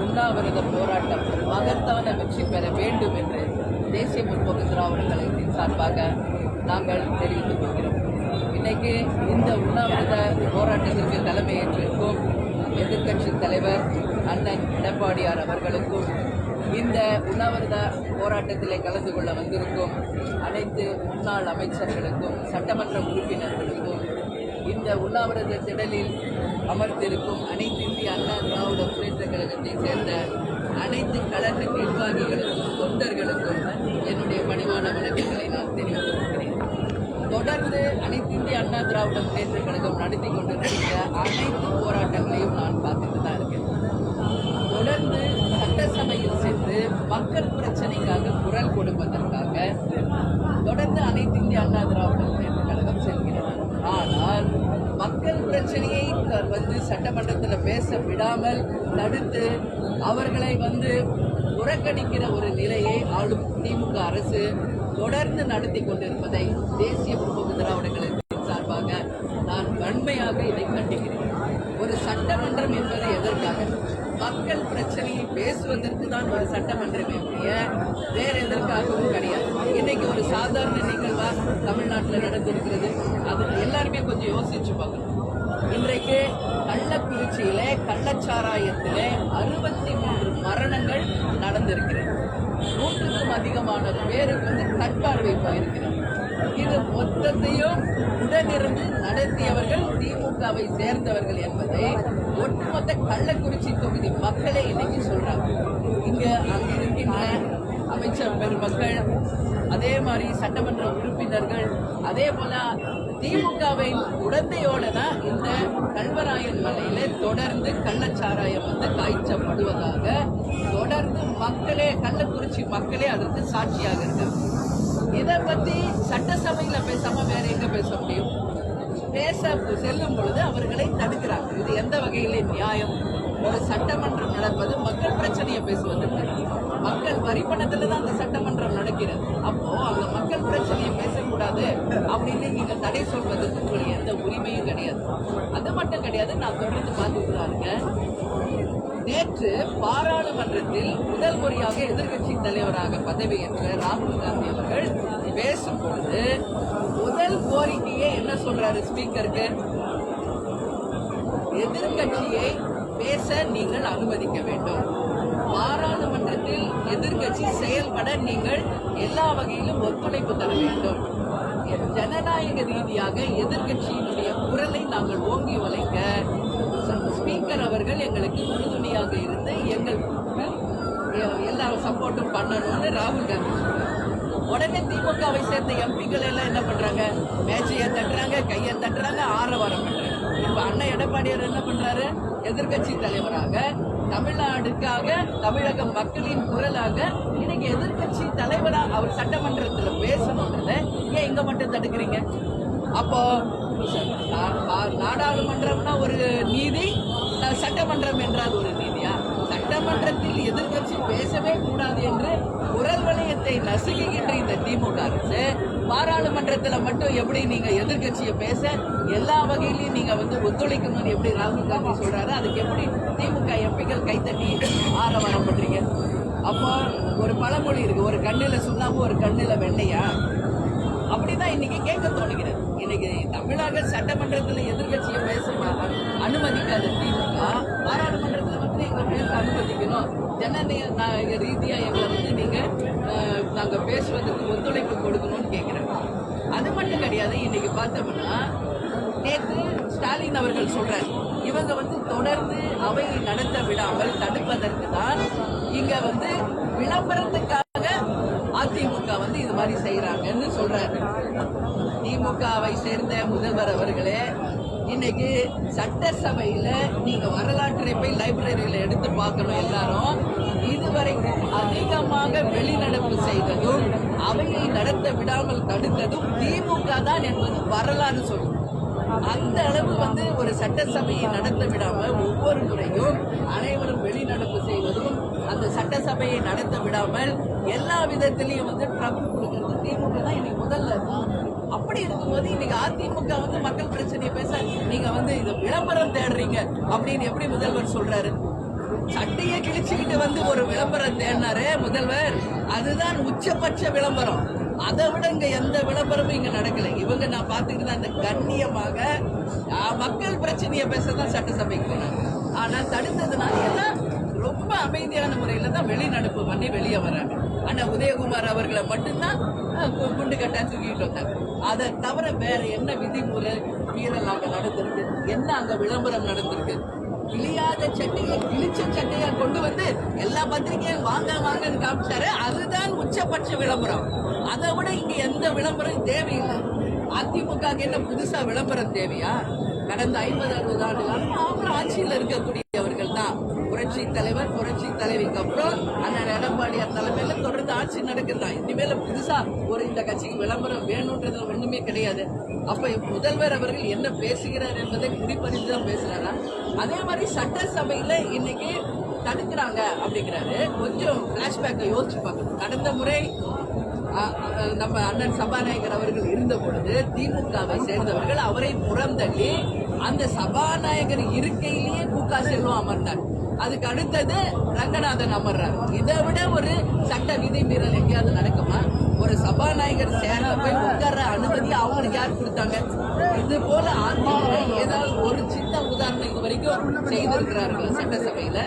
உண்ணாவிரத போராட்டம் மகத்தான வெற்றி பெற வேண்டும் என்று தேசிய முற்போக்கு திராவிட கழகத்தின் சார்பாக நாங்கள் தெரிவித்துக் கொள்கிறோம். இன்னைக்கு இந்த உண்ணாவிரத போராட்டத்திற்கு தலைமையேற்றிருக்கும் எதிர்க்கட்சி தலைவர் அண்ணன் எடப்பாடியார் அவர்களுக்கும் இந்த உண்ணாவிரத போராட்டத்திலே கலந்து கொள்ள வந்திருக்கும் அனைத்து முன்னாள் அமைச்சர்களுக்கும் சட்டமன்ற உறுப்பினர்களுக்கும் இந்த உண்ணாவிரத திடலில் அமர்ந்திருக்கும் அனைத்து இந்திய அண்ணா திராவிட முன்னேற்ற கழகத்தை சேர்ந்த அனைத்து கழக நிர்வாகிகளுக்கும் தொண்டர்களுக்கும் என்னுடைய பணிவான வணக்கங்களை நான் தெரிவித்துக் கொள்கிறேன். தொடர்ந்து அனைத்து இந்திய அண்ணா திராவிட முன்னேற்ற கழகம் நடத்தி கொண்டிருக்கிற அனைத்து போராட்டங்களையும் நான் பார்த்துட்டு தான் இருக்கேன் தொடர்ந்து சட்டசபையில் சென்று மக்கள் பிரச்சனைக்காக குரல் கொடுப்பதற்காக தொடர்ந்து அனைத்து இந்திய அண்ணா திராவிட முன்னேற்ற கழகம் செல்கிறது ஆனால் மக்கள் பிரச்சனையை த- வந்து சட்டமன்றத்தில் பேச விடாமல் தடுத்து அவர்களை வந்து புறக்கணிக்கிற ஒரு நிலையை ஆளும் திமுக அரசு தொடர்ந்து நடத்தி கொண்டிருப்பதை தேசிய முற்போக்கு திராவிட கழகத்தின் சார்பாக நான் வன்மையாக இதை கண்டிக்கிறேன். ஒரு சட்டமன்றம் என்பது எதற்காக? மக்கள் பிரச்சனையை பேசுவதற்கு தான் ஒரு சட்டமன்றம் ஒழிய வேற எதற்காகவும் கிடையாது. இன்னைக்கு ஒரு சாதாரண நிகழ்வா தமிழ்நாட்டில் நடந்திருக்கிறது. அது எல்லாருமே கொஞ்சம் யோசிச்சு பார்க்கணும். இன்றைக்கு கள்ளக்குறிச்சியில கள்ளச்சாராயத்திலே அறுபத்தி மூன்று மரணங்கள் நடந்திருக்கிறது. நூற்றுக்கும் அதிகமான பேருக்கு வந்து கட்பார்வை இருக்கிறது இது மொத்தத்தையும் உடனிருந்து நடத்தியவர்கள் திமுகவை சேர்ந்தவர்கள் என்பதை ஒட்டுமொத்த கள்ளக்குறிச்சி தொகுதி மக்களே இன்னைக்கு சொல்றாங்க. இங்க அங்க இருக்கின்ற அமைச்சர் பெருமக்கள் அதே மாதிரி சட்டமன்ற உறுப்பினர்கள் அதே போல திமுகவின் உடந்தையோட தான் இந்த கல்வராயன் மலையில தொடர்ந்து கள்ளச்சாராயம் வந்து காய்ச்சப்படுவதாக தொடர்ந்து மக்களே கள்ளக்குறிச்சி மக்களே அதற்கு சாட்சியாக இருக்காங்க. இதை பத்தி சட்டசபையில பேசாம வேற எங்க பேச முடியும்? பேச செல்லும் பொழுது அவர்களை தடுக்கிறாங்க. இது எந்த வகையிலே நியாயம்? ஒரு சட்டமன்றம் நடப்பது மக்கள் பிரச்சனையை பேசுவதற்கு மக்கள் வரி பணத்துல தான் அந்த சட்டமன்றம் நடக்கிறது. அப்போ அந்த மக்கள் பிரச்சனை கூடாது அப்படின்னு நீங்கள் தடை சொல்வதற்கு உங்களுக்கு எந்த உரிமையும் கிடையாது. அது மட்டும் கிடையாது நான் தொடர்ந்து பார்த்துட்டு தான் இருக்கேன். நேற்று பாராளுமன்றத்தில் முதல் முறையாக எதிர்க்கட்சி தலைவராக பதவியேற்ற ராகுல் காந்தி அவர்கள் பேசும்பொழுது முதல் கோரிக்கையே என்ன சொல்றாரு ஸ்பீக்கருக்கு? எதிர்க்கட்சியை பேச நீங்கள் அனுமதிக்க வேண்டும். பாராளுமன்றத்தில் எதிர்க்கட்சி செயல்பட நீங்கள் எல்லா வகையிலும் ஒத்துழைப்பு தர வேண்டும். ஜனநாயக ரீதியாக எதிர்க்கட்சியினுடைய குரலை நாங்கள் ஓங்கி உழைக்க ஸ்பீக்கர் அவர்கள் எங்களுக்கு உறுதுணையாக இருந்து எங்கள் எல்லாரும் சப்போர்ட்டும் பண்ணணும்னு ராகுல் காந்தி உடனே திமுகவை சேர்ந்த எம்பிக்கள் எல்லாம் என்ன பண்றாங்க? மேஜையை தட்டுறாங்க கையை தட்டுறாங்க ஆரவாரம் பண்றாங்க. இப்ப அண்ணன் எடப்பாடியார் என்ன பண்றாரு? எதிர்க்கட்சி தலைவராக தமிழ்நாடுக்காக தமிழக மக்களின் குரலாக இன்னைக்கு எதிர்க்கட்சி தலைவரா அவர் சட்டமன்றத்துல பேசணுன்றத ஏன் இங்க மட்டும் தடுக்கிறீங்க? அப்போ நா- நாடாளுமன்றம்னா ஒரு நீதி சட்டமன்றம் என்றால் ஒரு நீதியா? சட்டமன்றத்தில் எதிர்க்கட்சி பேசவே கூடாது என்று குரல் வளையத்தை நசுக்குகின்ற இந்த திமுக. பாராளுமன்றத்தில் மட்டும் எப்படி நீங்க எதிர்க்கட்சியை பேச எல்லா வகையிலையும் நீங்க வந்து ஒத்துழைக்கணும்னு எப்படி ராகுல் காந்தி சொல்றாரு? அதுக்கு எப்படி திமுக எம்பிக்கள் கைத்தட்டி ஆரவாரம் பண்றீங்க? அப்போ ஒரு பழமொழி இருக்கு. ஒரு கண்ணில் சுண்ணாம்பு ஒரு கண்ணில் வெண்ணையா? அப்படிதான் இன்னைக்கு கேட்க தோணுகிறது. இன்னைக்கு தமிழக சட்டமன்றத்தில் எதிர்க்கட்சியை பேச ம- அனுமதிக்காத திமுக பாராளுமன்றத்தில் வந்து எங்களை பேச அனுமதிக்கணும். ஜனநாயக ரீதியாக எங்களை வந்து நீங்கள் நாங்கள் பேசுவதற்கு ஒத்துழைப்பு கொடுக்கணும் கேட்கிறாங்க அது மட்டும் கிடையாது இன்னைக்கு பார்த்தோம்னா நேற்று ஸ்டாலின் அவர்கள் சொல்றாரு இவங்க வந்து தொடர்ந்து அவையை நடத்த விடாமல் தடுப்பதற்கு தான் இங்க வந்து விளம்பரத்துக்காக அதிமுக வந்து இது மாதிரி செய்யறாங்கன்னு சொல்றாரு. திமுகவை சேர்ந்த முதல்வர் அவர்களே இன்னைக்கு சட்டசபையில நீங்க வரலாற்றை போய் லைப்ரரியில எடுத்து பார்க்கணும் எல்லாரும். இதுவரை அதிகமாக வெளிநடப்பு செய்ததும் அவையை நடத்த விடாமல் தடுத்ததும் திமுக தான் என்பது வரலாறு சொல்லும். அந்த அளவு வந்து ஒரு சட்டசபையை நடத்த விடாம ஒவ்வொரு முறையும் அனைவரும் வெளிநடப்பு செய்வதும் அந்த சட்டசபையை நடத்த விடாமல் எல்லா விதத்திலையும் வந்து ட்ரபிள் கொடுக்கறது திமுக தான் இன்னைக்கு முதல்ல. அப்படி இருக்கும்போது இன்னைக்கு அதிமுக வந்து மக்கள் பிரச்சனையை பேச நீங்க வந்து இது விளம்பரம் தேடுறீங்க அப்படின்னு எப்படி முதல்வர் சொல்றாரு? சட்டையை கிழிச்சுக்கிட்டு வந்து ஒரு விளம்பரம் தேடினாரு முதல்வர். அதுதான் உச்சபட்ச விளம்பரம். அதை விட இங்க எந்த விளம்பரமும் இங்க நடக்கல. இவங்க நான் பார்த்துக்கிட்டு அந்த கண்ணியமாக மக்கள் பிரச்சனையை பேசதான் சட்டசபைக்கு போனாங்க ஆனா தடுத்ததுனால எல்லாம் ரொம்ப அமைதியான முறையில தான் வெளிநடப்பு பண்ணி வெளியே வராங்க. ஆனா உதயகுமார் அவர்களை மட்டும்தான் குண்டு கட்டா தூக்கிட்டு வந்தாங்க. அதை தவிர வேற என்ன விதிமுறை மீறல் அங்க நடந்திருக்கு? என்ன அங்க விளம்பரம் நடந்திருக்கு? கிழியாத சட்டையை கிழிச்ச சட்டையா கொண்டு வந்து எல்லா பத்திரிகையும் வாங்க வாங்கன்னு காமிச்சாரு. அதுதான் உச்சபட்ச விளம்பரம். அதை விட இங்க எந்த விளம்பரம் தேவையில்லை. அதிமுக என்ன புதுசா விளம்பரம் தேவையா? கடந்த ஐம்பது அறுபது ஆண்டு காலம் அவங்க ஆட்சியில் இருக்கக்கூடிய புரட்சி தலைவர் புரட்சி தலைவிக்கு அப்புறம் அண்ணன் எடப்பாடியார் தலைமையில தொடர்ந்து ஆட்சி நடக்குதான் இனிமேல புதுசா ஒரு இந்த கட்சிக்கு விளம்பரம் வேணும்ன்றதுல ஒண்ணுமே கிடையாது. அப்ப முதல்வர் அவர்கள் என்ன பேசுகிறார் என்பதை குறிப்பறிந்து தான் பேசுறாரா? அதே மாதிரி சட்டசபையில இன்னைக்கு தடுக்கிறாங்க அப்படிங்கிறாரு. கொஞ்சம் பிளாஷ்பேக்கை யோசிச்சு பார்க்கணும். கடந்த முறை நம்ம அண்ணன் சபாநாயகர் அவர்கள் இருந்த பொழுது திமுகவை சேர்ந்தவர்கள் அவரை புறந்தள்ளி அந்த சபாநாயகர் இருக்கையிலேயே கு செல்வம் அமர்ந்தார். அதுக்கு அடுத்தது ரங்கநாதன் அமர்றார். இதை விட ஒரு சட்ட விதிமீறல் எங்கேயாவது நடக்குமா? ஒரு சபாநாயகர் சேர்ந்த போய் உட்கார்ற அனுமதி அவங்களுக்கு யார் கொடுத்தாங்க? இது போல ஆன்மாவை ஏதாவது ஒரு சின்ன உதாரணம் இது வரைக்கும் செய்திருக்கிறார்கள் சட்டசபையில?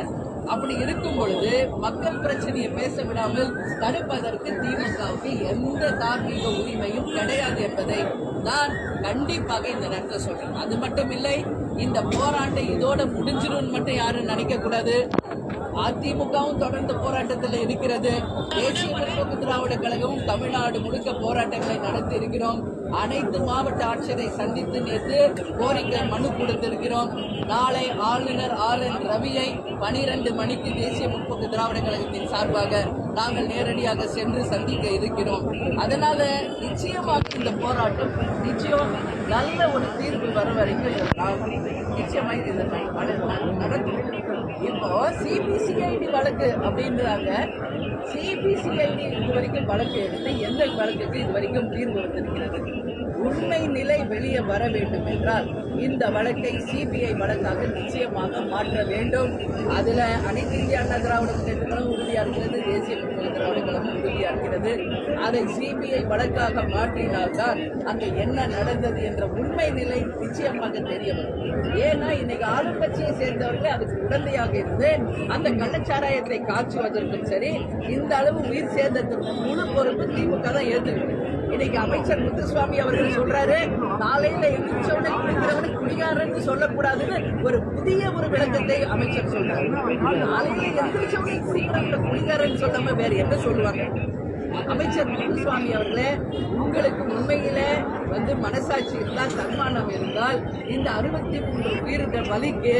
அப்படி இருக்கும் பொழுது மக்கள் பிரச்சனையை பேச விடாமல் தடுப்பதற்கு திமுகவுக்கு எந்த தார்மீக உரிமையும் கிடையாது என்பதை நான் கண்டிப்பாக இந்த நேரத்தில் சொல்றேன். அது மட்டும் இல்லை இந்த போராட்டம் இதோட முடிஞ்சிடும் மட்டும் யாரும் நினைக்க கூடாது அதிமுகவும் தொடர்ந்து போராட்டத்தில் இருக்கிறது. தேசிய முற்போக்கு திராவிட கழகமும் தமிழ்நாடு முழுக்க போராட்டங்களை நடத்தி இருக்கிறோம். அனைத்து மாவட்ட ஆட்சியரை சந்தித்து நேற்று கோரிக்கை மனு கொடுத்திருக்கிறோம். நாளை ஆளுநர் ஆர் என் ரவியை பனிரெண்டு மணிக்கு தேசிய முற்போக்கு திராவிட கழகத்தின் சார்பாக நாங்கள் நேரடியாக சென்று சந்திக்க இருக்கிறோம். அதனால நிச்சயமாக இந்த போராட்டம் நிச்சயம் நல்ல ஒரு தீர்வு வர வரைக்கும் நிச்சயமாக இப்போ சிபிசிஐடி வழக்கு அப்படின்றாங்க சிபிசிஐடி இது வரைக்கும் வழக்கு எடுத்து எந்த வழக்குக்கு இது வரைக்கும் தீர்வு வந்திருக்கிறது உண்மை நிலை வெளியே வர வேண்டும் என்றால் இந்த வழக்கை சிபிஐ வழக்காக நிச்சயமாக மாற்ற வேண்டும். அதில் அனைத்து இந்திய அண்ணா திராவிட முன்னேற்றங்களும் உறுதியாக இருக்கிறது தேசிய முற்போக்கு திராவிட கழகம் இருக்கிறது அதை சிபிஐ வழக்காக மாற்றினால்தான் அங்கே என்ன நடந்தது என்ற உண்மை நிலை நிச்சயமாக தெரிய வரும். ஏன்னா இன்னைக்கு ஆளுங்கட்சியை சேர்ந்தவர்கள் அதுக்கு உடந்தையாக இருந்து அந்த கள்ளச்சாராயத்தை காட்சுவதற்கும் சரி இந்த அளவு உயிர் சேதத்திற்கு முழு பொறுப்பு திமுக தான் ஏற்றுக்கிறது இன்னைக்கு அமைச்சர் முத்துசுவாமி அவர்கள் சொல்றாரு காலையில எந்திரிச்சவனை குடிக்கிறவனை குடிகாரன்னு சொல்லக்கூடாதுன்னு ஒரு புதிய ஒரு விளக்கத்தை அமைச்சர் சொல்றாரு. காலையில எந்திரிச்சவனை குடிக்கிறவனை குடிகாரன் சொல்லாம வேற என்ன சொல்லுவாங்க? அமைச்சர் முத்துசுவாமி அவர்களே உங்களுக்கு உண்மையில வந்து மனசாட்சி இருந்தால் தன்மானம் இருந்தால் இந்த அறுபத்தி மூன்று உயிரிழந்த வலிக்கு